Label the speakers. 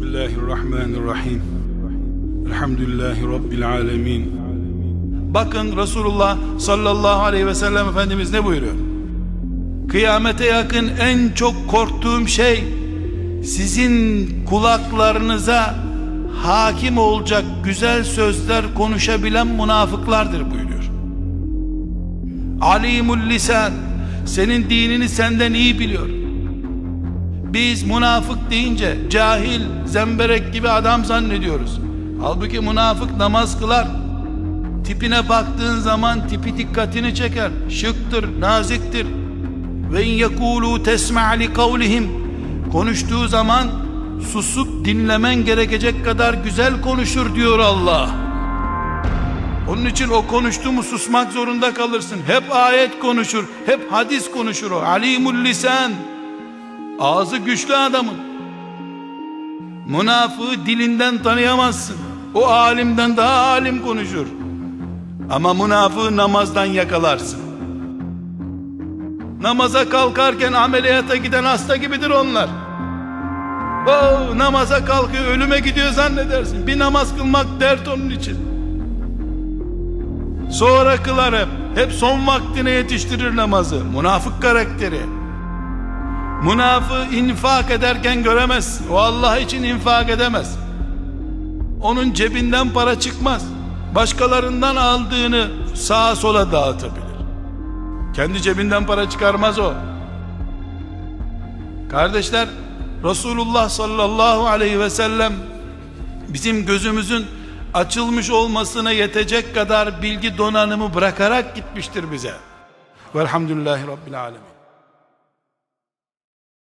Speaker 1: Bismillahirrahmanirrahim. Elhamdülillahi Rabbil alemin. Bakın Resulullah sallallahu aleyhi ve sellem Efendimiz ne buyuruyor? Kıyamete yakın en çok korktuğum şey sizin kulaklarınıza hakim olacak güzel sözler konuşabilen münafıklardır buyuruyor. Alimul lisan senin dinini senden iyi biliyor. Biz münafık deyince cahil, zemberek gibi adam zannediyoruz. Halbuki münafık namaz kılar. Tipine baktığın zaman tipi dikkatini çeker. Şıktır, naziktir. Ve in yekulu tesma' li kavlihim. Konuştuğu zaman susup dinlemen gerekecek kadar güzel konuşur diyor Allah. Onun için o konuştu mu susmak zorunda kalırsın. Hep ayet konuşur, hep hadis konuşur o. Alimul lisan. Ağzı güçlü adamın. Münafığı dilinden tanıyamazsın. O alimden daha alim konuşur. Ama münafığı namazdan yakalarsın. Namaza kalkarken ameliyata giden hasta gibidir onlar. Oh, namaza kalkıyor ölüme gidiyor zannedersin. Bir namaz kılmak dert onun için. Sonra kılar hep. Hep son vaktine yetiştirir namazı. Münafık karakteri. Münafığı infak ederken göremezsin. O Allah için infak edemez. Onun cebinden para çıkmaz. Başkalarından aldığını sağa sola dağıtabilir. Kendi cebinden para çıkarmaz o. Kardeşler, Resulullah sallallahu aleyhi ve sellem bizim gözümüzün açılmış olmasına yetecek kadar bilgi donanımı bırakarak gitmiştir bize. Velhamdülillahi Rabbil Alemin.